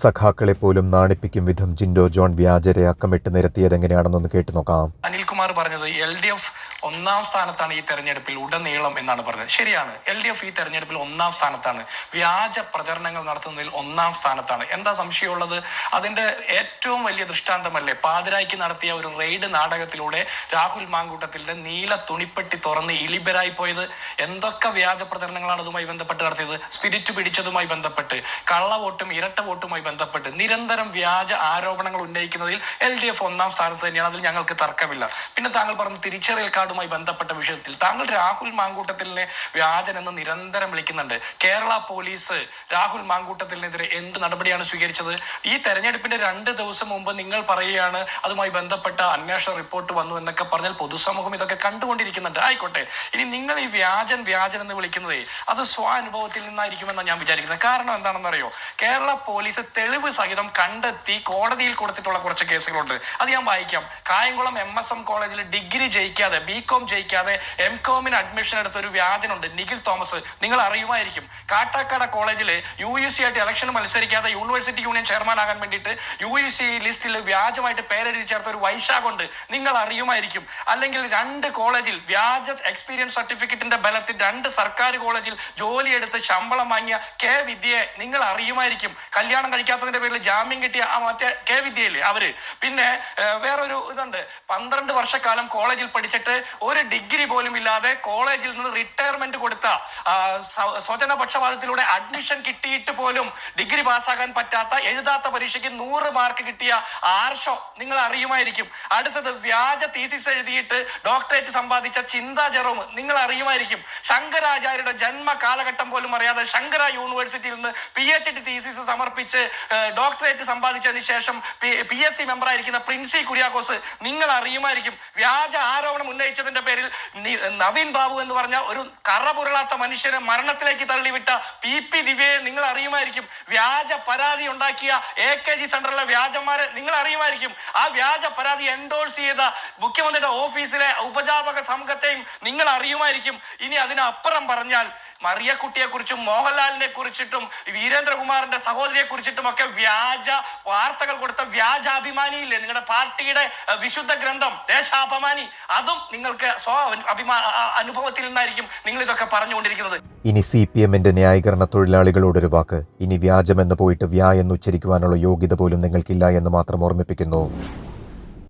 സഖാക്കളെ പോലും നാണിപ്പിക്കും വിധം ജിൻഡോ ജോൺ വ്യാജരെ അക്കമിട്ട് നിരത്തിയതെങ്ങനെയാണെന്നൊന്ന് കേട്ടു നോക്കാം. അനിൽകുമാർ പറഞ്ഞത് എൽ ഡി എഫ് ഒന്നാം സ്ഥാനത്താണ് ഈ തെരഞ്ഞെടുപ്പിൽ ഉടനീളം എന്നാണ് പറഞ്ഞത്. ശരിയാണ്. എൽ ഡി എഫ് ഈ തെരഞ്ഞെടുപ്പിൽ ഒന്നാം സ്ഥാനത്താണ്. വ്യാജ പ്രചരണങ്ങൾ നടത്തുന്നതിൽ ഒന്നാം സ്ഥാനത്താണ്. എന്താ സംശയമുള്ളത്? അതിന്റെ ഏറ്റവും വലിയ ദൃഷ്ടാന്തമല്ലേ പാതിരായ്ക്ക് നടത്തിയ ഒരു റെയ്ഡ് നാടകത്തിലൂടെ രാഹുൽ മാങ്കൂട്ടത്തിന്റെ നീല തുണിപ്പെട്ടി തുറന്ന് ഇലിബരായി പോയത്? എന്തൊക്കെ വ്യാജ പ്രചരണങ്ങളാണ് അതുമായി ബന്ധപ്പെട്ട് നടത്തിയത്? സ്പിരിറ്റ് പിടിച്ചതുമായി ബന്ധപ്പെട്ട് കള്ള വോട്ടും ഇരട്ട വോട്ടുമായി ബന്ധപ്പെട്ട് നിരന്തരം വ്യാജ ആരോപണങ്ങൾ ഉന്നയിക്കുന്നതിൽ എൽ ഡി എഫ് ഒന്നാം സ്ഥാനത്ത് തന്നെയാണ്. അതിൽ ഞങ്ങൾക്ക് തർക്കമില്ല. പിന്നെ താങ്കൾ പറഞ്ഞ തിരിച്ചറിയൽ കാർഡുമായി ബന്ധപ്പെട്ട വിഷയത്തിൽ താങ്കൾ രാഹുൽ മാങ്കൂട്ടത്തിലിനെ വ്യാജൻ എന്ന് നിരന്തരം വിളിക്കുന്നുണ്ട്. കേരള പോലീസ് രാഹുൽ മാങ്കൂട്ടത്തിനെതിരെ എന്ത് നടപടിയാണ് സ്വീകരിച്ചത്? ഈ തെരഞ്ഞെടുപ്പിന്റെ രണ്ട് ദിവസം മുമ്പ് നിങ്ങൾ പറയുകയാണ് അതുമായി ബന്ധപ്പെട്ട അന്വേഷണ റിപ്പോർട്ട് വന്നു എന്നൊക്കെ പറഞ്ഞാൽ പൊതുസമൂഹം ഇതൊക്കെ കണ്ടുകൊണ്ടിരിക്കുന്നുണ്ട്. ആയിക്കോട്ടെ. ഇനി നിങ്ങൾ ഈ വ്യാജൻ വ്യാജൻ എന്ന് വിളിക്കുന്നത് അത് സ്വാനുഭവത്തിൽ നിന്നായിരിക്കുമെന്നാണ് ഞാൻ വിചാരിക്കുന്നത്. കാരണം എന്താണെന്ന് അറിയോ കേരള പോലീസ് തെളിവ് സഹിതം കണ്ടെത്തി കോടതിയിൽ കൊടുത്തിട്ടുള്ള കുറച്ച് കേസുകളുണ്ട്. അത് ഞാൻ വായിക്കാം. കായംകുളം എം എസ് എം കോളേജിൽ ഡിഗ്രി ജയിക്കാതെ ബി കോം ജയിക്കാതെ എം കോമിന് അഡ്മിഷൻ എടുത്ത ഒരു വ്യാജനുണ്ട് നിഖിൽ തോമസ്. നിങ്ങൾ അറിയുമായിരിക്കും. കാട്ടാക്കട കോളേജിൽ യു യു സി ആയിട്ട് ഇലക്ഷൻ മത്സരിക്കാതെ യൂണിവേഴ്സിറ്റി യൂണിയൻ ചെയർമാൻ ആകാൻ വേണ്ടിയിട്ട് യു യു സി ലിസ്റ്റിൽ വ്യാജമായിട്ട് പേരെഴുതി ചേർത്ത ഒരു വൈശാഖുണ്ട്. നിങ്ങൾ അറിയുമായിരിക്കും. അല്ലെങ്കിൽ രണ്ട് കോളേജിൽ വ്യാജ എക്സ്പീരിയൻസ് സർട്ടിഫിക്കറ്റിന്റെ ബലത്തിൽ രണ്ട് സർക്കാർ കോളേജിൽ ജോലിയെടുത്ത് ശമ്പളം വാങ്ങിയ കെ വിദ്യയെ നിങ്ങൾ അറിയുമായിരിക്കും. കല്യാണം കഴിക്കാത്തതിന്റെ പേരിൽ ജാമ്യം കിട്ടിയ ആ മറ്റേ കെ വിദ്യയില്ലേ അവർ. പിന്നെ വേറൊരു ഇതുണ്ട്. പന്ത്രണ്ട് വർഷക്കാലം കോളേജിൽ പഠിച്ചിട്ട് ഒരു ഡിഗ്രി പോലും ഇല്ലാതെ കോളേജിൽ നിന്ന് റിട്ടയർമെന്റ് കൊടുത്ത സ്വജനപക്ഷപാതത്തിലൂടെ അഡ്മിഷൻ കിട്ടിയിട്ട് പോലും ഡിഗ്രി പാസ്സാകാൻ പറ്റാത്ത എഴുതാത്ത പരീക്ഷയ്ക്ക് നൂറ് മാർക്ക് കിട്ടിയ ആർഷോ നിങ്ങൾ അറിയുമായിരിക്കും. അടുത്തത് വ്യാജ തീസിസ് എഴുതിയിട്ട് ഡോക്ടറേറ്റ് സമ്പാദിച്ച ചിന്താ ജെറോം നിങ്ങൾ അറിയുമായിരിക്കും. ശങ്കരാചാര്യയുടെ ജന്മ കാലഘട്ടം പോലും അറിയാതെ ശങ്കര യൂണിവേഴ്സിറ്റിയിൽ നിന്ന് പി എച്ച് ഡി തീസിസ് സമർപ്പിച്ച് ഡോക്ടറേറ്റ് സമ്പാദിച്ചതിന് ശേഷം പി എസ് സി മെമ്പറായിരിക്കുന്ന പ്രിൻസി കുര്യാക്കോസ് നിങ്ങൾ അറിയുമായിരിക്കും. വ്യാജ ആരോപണം ഉന്നയിച്ചതിന്റെ പേരിൽ നവീൻ ബാബു എന്ന് പറഞ്ഞ ഒരു കറപുരളാത്ത മനുഷ്യനെ മരണത്തിലേക്ക് തള്ളിവിട്ട പി പി ദിവ്യയെ നിങ്ങൾ അറിയുമായിരിക്കും. വ്യാജ പരാതി ഉണ്ടാക്കിയ എ കെ ജി സെന്ററിലെ വ്യാജന്മാരെ നിങ്ങൾ അറിയുമായിരിക്കും. ആ വ്യാജ പരാതി എൻഡോഴ്സ് ചെയ്ത മുഖ്യമന്ത്രിയുടെ ഓഫീസിലെ ഉപജാപക സംഘത്തെയും നിങ്ങൾ അറിയുമായിരിക്കും. ഇനി അതിനപ്പുറം പറഞ്ഞാൽ മറിയക്കുട്ടിയെ കുറിച്ചും മോഹൻലാലിനെ കുറിച്ചിട്ടും വീരേന്ദ്രകുമാറിന്റെ സഹോദരിയെ കുറിച്ചിട്ടും ഒക്കെ വ്യാജ വാർത്തകൾ കൊടുത്ത വ്യാജാഭിമാനിയില്ലേ? നിങ്ങളുടെ പാർട്ടിയുടെ വിശുദ്ധ ഗ്രന്ഥം ദേശാഭിമാനി അതും നിങ്ങൾക്ക് സ്വ അഭിമാ അനുഭവത്തിൽ നിന്നായിരിക്കും നിങ്ങൾ ഇതൊക്കെ പറഞ്ഞുകൊണ്ടിരിക്കുന്നത്. ഇനി സി പി എമ്മിന്റെ ന്യായീകരണ തൊഴിലാളികളോടൊരു വാക്ക്. ഇനി വ്യാജമെന്ന് പോയിട്ട് വ്യാ എന്ന് ഉച്ചരിക്കുവാനുള്ള യോഗ്യത പോലും നിങ്ങൾക്കില്ല എന്ന് മാത്രം ഓർമ്മിപ്പിക്കുന്നു.